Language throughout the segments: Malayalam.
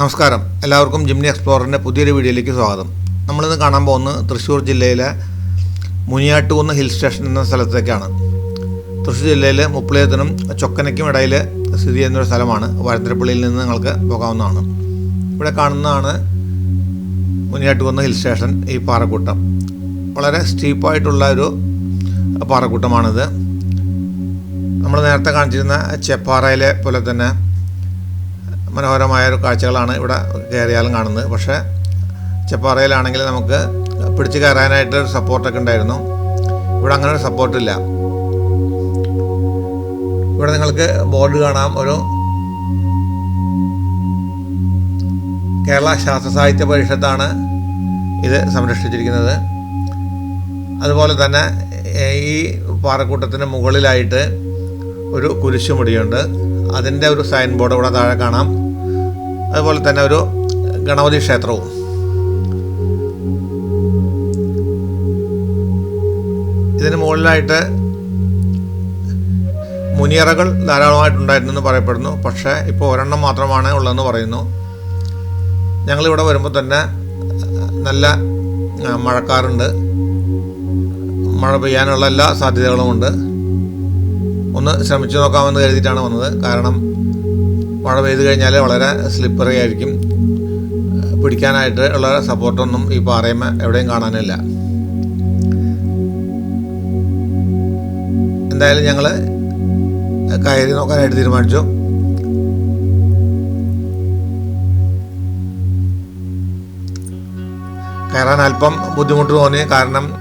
നമസ്കാരം. എല്ലാവർക്കും ജിംനി എക്സ്പ്ലോറിന്റെ പുതിയൊരു വീഡിയോയിലേക്ക് സ്വാഗതം. നമ്മളിന്ന് കാണാൻ പോകുന്നത് തൃശ്ശൂർ ജില്ലയിലെ മുനിയാട്ടുകുന്ന് ഹിൽ സ്റ്റേഷൻ എന്ന സ്ഥലത്തേക്കാണ്. തൃശ്ശൂർ ജില്ലയിലെ മുപ്പിളയത്തിനും ചൊക്കനയ്ക്കും ഇടയിൽ സ്ഥിതി ചെയ്യുന്നൊരു സ്ഥലമാണ്. വരന്തരപ്പള്ളിയിൽ നിന്ന് നിങ്ങൾക്ക് പോകാവുന്നതാണ്. ഇവിടെ കാണുന്നതാണ് മുനിയാട്ടുകുന്ന് ഹിൽ സ്റ്റേഷൻ ഈ പാറക്കൂട്ടം. വളരെ സ്റ്റീപ്പായിട്ടുള്ള ഒരു പാറക്കൂട്ടമാണിത്. നമ്മൾ നേരത്തെ കാണിച്ചിരുന്ന ചെപ്പാറയിലെ പോലെ തന്നെ മനോഹരമായ ഒരു കാഴ്ചകളാണ് ഇവിടെ കയറിയാലും കാണുന്നത്. പക്ഷേ ചെപ്പാറയിലാണെങ്കിൽ നമുക്ക് പിടിച്ചു കയറാനായിട്ട് ഒരു സപ്പോർട്ടൊക്കെ ഉണ്ടായിരുന്നു. ഇവിടെ അങ്ങനെ ഒരു സപ്പോർട്ടില്ല. ഇവിടെ നിങ്ങൾക്ക് ബോർഡ് കാണാം. ഒരു കേരള ശാസ്ത്ര സാഹിത്യ പരിഷത്താണ് ഇത് സംരക്ഷിച്ചിരിക്കുന്നത്. അതുപോലെ തന്നെ ഈ പാറക്കൂട്ടത്തിന് മുകളിലായിട്ട് ഒരു കുരിശുമുടിയുണ്ട്. അതിന്റെ ഒരു സൈൻ ബോർഡ് ഇവിടെ താഴെ കാണാം. അതുപോലെ തന്നെ ഒരു ഗണപതി ക്ഷേത്രവും. ഇതിന് മുകളിലായിട്ട് മുനിയറകൾ ധാരാളമായിട്ടുണ്ടായിരുന്നെന്ന് പറയപ്പെടുന്നു. പക്ഷേ ഇപ്പോൾ ഒരെണ്ണം മാത്രമാണ് ഉള്ളതെന്ന് പറയുന്നു. ഞങ്ങളിവിടെ വരുമ്പോൾ തന്നെ നല്ല മഴക്കാറുണ്ട്. മഴ പെയ്യാനുള്ള എല്ലാ സാധ്യതകളുമുണ്ട്. ഒന്ന് ശ്രമിച്ചു നോക്കാമെന്ന് കരുതിയിട്ടാണ് വന്നത്. കാരണം മഴ പെയ്തു കഴിഞ്ഞാൽ വളരെ സ്ലിപ്പറി ആയിരിക്കും. പിടിക്കാനായിട്ട് ഉള്ള സപ്പോർട്ടൊന്നും ഈ പാറയമ്മ എവിടെയും കാണാനില്ല. എന്തായാലും ഞങ്ങൾ കയറി നോക്കാനായിട്ട് തീരുമാനിച്ചു. കയറാൻ അല്പം ബുദ്ധിമുട്ട് തോന്നി. കാരണം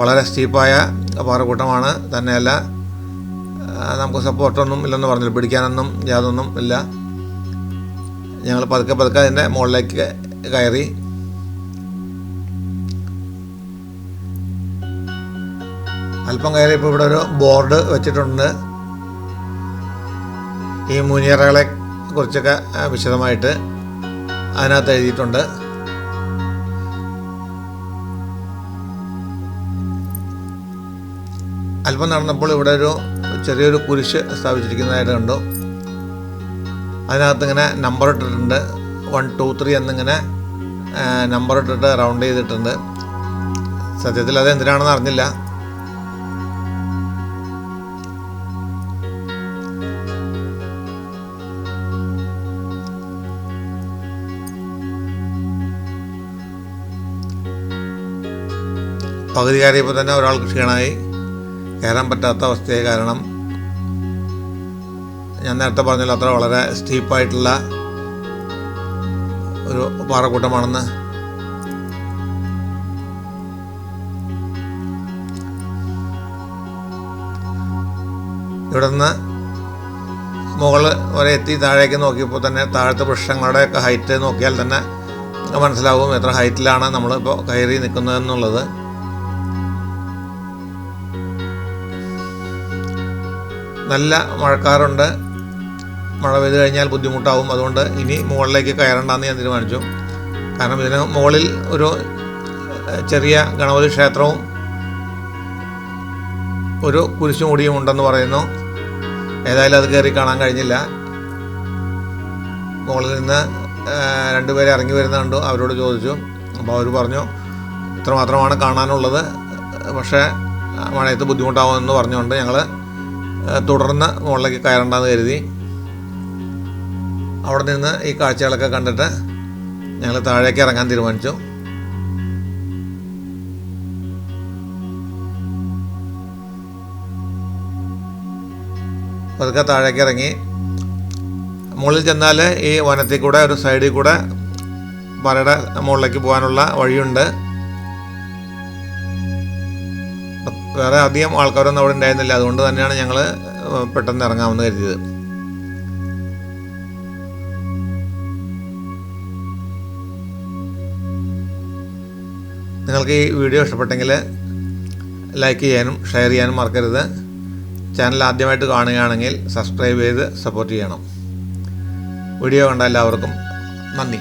വളരെ സ്റ്റീപ്പായ പാറക്കൂട്ടമാണ്. തന്നെയല്ല നമുക്ക് സപ്പോർട്ടൊന്നും ഇല്ലെന്ന് പറഞ്ഞില്ല. പിടിക്കാനൊന്നും യാതൊന്നും ഇല്ല. ഞങ്ങൾ പതുക്കെ പതുക്കെ അതിന്റെ മുകളിലേക്ക് കയറി. അല്പം കയറിയപ്പോൾ ഇവിടെ ഒരു ബോർഡ് വെച്ചിട്ടുണ്ട്. ഈ മുനിയറകളെ കുറിച്ചൊക്കെ വിശദമായിട്ട് അതിനകത്ത് എഴുതിയിട്ടുണ്ട്. അല്പം നടന്നപ്പോൾ ഇവിടെ ഒരു ചെറിയൊരു കുരിശ് സ്ഥാപിച്ചിരിക്കുന്നതായിട്ട് കണ്ടു. അതിനകത്ത് ഇങ്ങനെ നമ്പർ ഇട്ടിട്ടുണ്ട്. വൺ ടു ത്രീ എന്നിങ്ങനെ നമ്പർ ഇട്ടിട്ട് റൗണ്ട് ചെയ്തിട്ടുണ്ട്. സത്യത്തിൽ അത് എന്തിനാണെന്ന് അറിഞ്ഞില്ല. പകുതി കയറിയപ്പോൾ തന്നെ ഒരാൾ ക്ഷീണമായി കയറാൻ പറ്റാത്ത അവസ്ഥയായി കാരണം ഞാൻ നേരത്തെ പറഞ്ഞല്ലോ അത്ര വളരെ സ്റ്റീപ്പായിട്ടുള്ള ഒരു പാറക്കൂട്ടമാണെന്ന്. ഇവിടെ നിന്ന് മുകളിൽ വരെ എത്തി താഴേക്ക് നോക്കിയപ്പോൾ തന്നെ താഴത്തെ വൃക്ഷങ്ങളുടെയൊക്കെ ഹൈറ്റ് നോക്കിയാൽ തന്നെ മനസ്സിലാവും എത്ര ഹൈറ്റിലാണ് നമ്മളിപ്പോൾ കയറി നിൽക്കുന്നതെന്നുള്ളത്. നല്ല മഴക്കാറുണ്ട്. മഴ പെയ്ത് കഴിഞ്ഞാൽ ബുദ്ധിമുട്ടാവും. അതുകൊണ്ട് ഇനി മുകളിലേക്ക് കയറണ്ടെന്ന് ഞാൻ തീരുമാനിച്ചു. കാരണം ഇതിന് മുകളിൽ ഒരു ചെറിയ ഗണപതി ക്ഷേത്രവും ഒരു കുരിശുമുടിയും ഉണ്ടെന്ന് പറയുന്നു. ഏതായാലും അത് കയറി കാണാൻ കഴിഞ്ഞില്ല. മുകളിൽ നിന്ന് രണ്ടുപേരെ ഇറങ്ങി വരുന്ന കണ്ടു. അവരോട് ചോദിച്ചു. അപ്പോൾ അവർ പറഞ്ഞു ഇത്രമാത്രമാണ് കാണാനുള്ളത്. പക്ഷേ മഴയത്ത് ബുദ്ധിമുട്ടാവുമെന്ന് പറഞ്ഞുകൊണ്ട് ഞങ്ങൾ തുടർന്ന് മുകളിലേക്ക് കയറണ്ടെന്ന് കരുതി. അവിടെ നിന്ന് ഈ കാഴ്ചകളൊക്കെ കണ്ടിട്ട് ഞങ്ങൾ താഴേക്ക് ഇറങ്ങാൻ തീരുമാനിച്ചു. പതുക്കെ താഴേക്ക് ഇറങ്ങി. മുകളിൽ ചെന്നാൽ ഈ വനത്തിൽ കൂടെ ഒരു സൈഡിൽ കൂടെ മലയുടെ മുകളിലേക്ക് പോകാനുള്ള വഴിയുണ്ട്. വേറെ അധികം ആൾക്കാരൊന്നും അവിടെ ഉണ്ടായിരുന്നില്ല. അതുകൊണ്ട് തന്നെയാണ് ഞങ്ങൾ പെട്ടെന്ന് ഇറങ്ങാമെന്ന് കരുതിയത്. നിങ്ങൾക്ക് ഈ വീഡിയോ ഇഷ്ടപ്പെട്ടെങ്കിൽ ലൈക്ക് ചെയ്യാനും ഷെയർ ചെയ്യാനും മറക്കരുത്. ചാനൽ ആദ്യമായിട്ട് കാണുകയാണെങ്കിൽ സബ്സ്ക്രൈബ് ചെയ്ത് സപ്പോർട്ട് ചെയ്യണം. വീഡിയോ കണ്ട എല്ലാവർക്കും നന്ദി.